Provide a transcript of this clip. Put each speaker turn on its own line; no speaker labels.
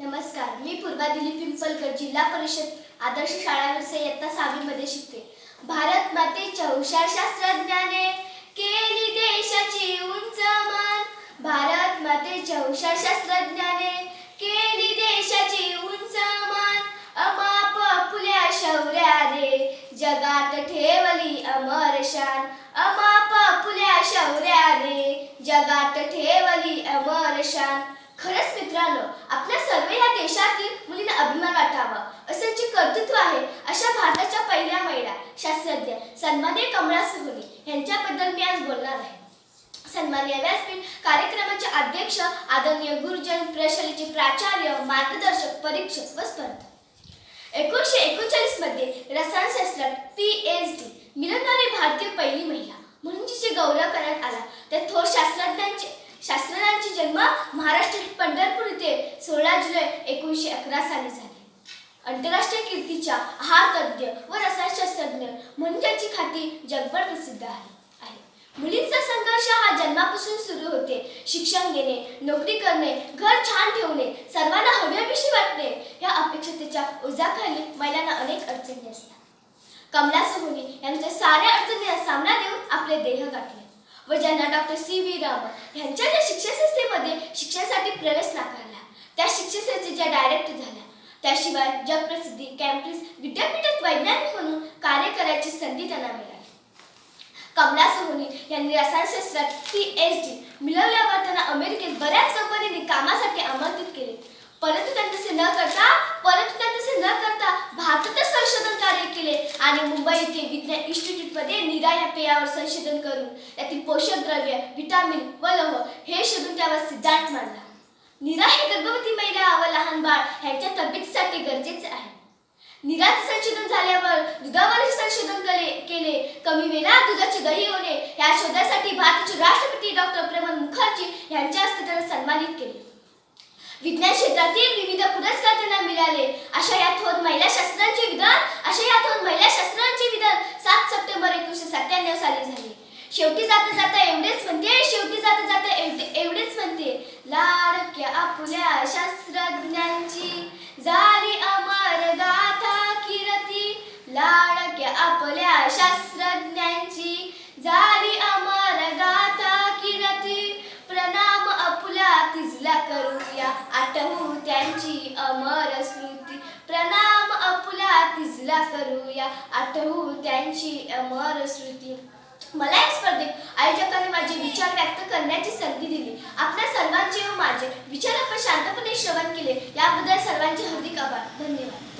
नमस्कार मी पूर्वा दिलीप पिंपलकर जिल्हा परिषद आदर्श शाळा नरसे इयत्ता सहावीमध्ये शिकते. भारत मातेच्या हुशार शास्त्रज्ञाने केली देशाची उंच मान. भारत मातेच्या हुशार शास्त्रज्ञाने केली देशाची उंच मान. अमाप फुल्या शौर्या रे जगात ठेवली अमर शान. अमाप फुल्या शौर्या रे जगात ठेवली अमर शान. खरंच मित्रांनो आपल्या सर्व या देशातील मुलींना अभिमान वाटावा. असंची कर्तृत्व आहे अशा भारताच्या पहिल्या महिला शास्त्रज्ञ सन्माननीय कमला सोहनी यांच्याबद्दल मी आज बोलणार आहे. सन्माननीय व्यासपीठ कार्यक्रमाचे अध्यक्ष आदरणीय गुरुजन प्रशालेचे प्राचार्य मार्गदर्शक परीक्षक व स्पर्धक. एकोणीसशे एकोणचाळीसमध्ये रसायनशास्त्रात पी एच डी मिळवणारी भारतीय पहिली महिला. म्हणून जिचे गौरव करण्यात आला त्या थोर शास्त्रज्ञांचे शास्त्रज्ञांचे जन्म महाराष्ट्रातील पंढरपूर येथे सोळा जुलै एकोणीसशे अकरा साली झाले. आंतरराष्ट्रीय कीर्तीच्या आहार तज्ज्ञ व रसायनशास्त्रज्ञ म्हणून त्यांची खाती जगभर प्रसिद्ध आहे. मुलींचा संघर्ष हा जन्मापासून सुरू होते. शिक्षण घेणे नोकरी करणे घर छान ठेवणे सर्वांना हव्याविषयी वाटणे या अपेक्षतेच्या ओझ्याखाली महिलांना अनेक अडचणी असतात. कमला सोहोनी यांच्या साऱ्या अडचणींना सामना देऊन आपले देह गाठले. व ज्यांना डॉक्टर सी व्ही रामन यांच्या ज्या शिक्षणसंस्थेमध्ये शिक्षणासाठी प्रवेश नाकारला त्या शिक्षणसंस्थेच्या ज्या डायरेक्टर झाल्या त्याशिवाय जगप्रसिद्धी कॅम्ब्रिज विद्यापीठात वैज्ञानिक म्हणून कार्य करायची संधी त्यांना मिळाली. कमला सोहनी यांनी रसायनशास्त्रात पी एच डी मिळवल्यावर त्यांना अमेरिकेत बऱ्याच कंपनीने कामासाठी आमंत्रित केले. परंतु त्यांनी न करता परंतु त्यांनी न करता भारतात आणि मुंबई येथे विज्ञान इन्स्टिट्यूटमध्ये निरा या पेयावर संशोधन करून त्यातील पोषक द्रव्य व्हिटॅमिन व लोह हे शोधून त्यावर सिद्धांत मांडला. निरा हे गर्भवती महिला व लहान बाळ ह्यांच्या तब्येतीसाठी गरजेचे आहे. निराचे संशोधन झाल्यावर दुधावरही संशोधन केले केले कमी वेळात दुधाचे दही होणे या शोधासाठी भारताचे राष्ट्रपती डॉक्टर प्रेमन मुखर्जी यांच्या हस्ते त्यांना सन्मानित केले. विज्ञान क्षेत्रातील विविध पुरस्कार त्यांना मिळाले. अशा या थोर महिला शास्त्रांचे विधान अशा या थोर महिला शास्त्रांचे विधान सात सप्टेंबर एकोणीसशे सत्त्याण्णव साली झाले शेवटी जाता जाता एवढेच म्हणते शेवटी जाता जाता एवढे- एवढेच म्हणते. लाडक्या आपल्या शास्त्रज्ञांची? झाली अमर गाथा किरती. लाडक्या आपल्या शास्त्रज्ञांची? झाली अमर गाथा किरती. प्रणाम अपुला तिजला करूया. आठवू त्यांची अमर स्मृती प्रणाम अपुला तिजला करूया. आठवू त्यांची अमर स्मृती करण्याची संधी दिली. आपल्या सर्वांचे व माझे. विचार आपण शांतपणे श्रवण केले. याबद्दल सर्वांचे हार्दिक आभार. धन्यवाद.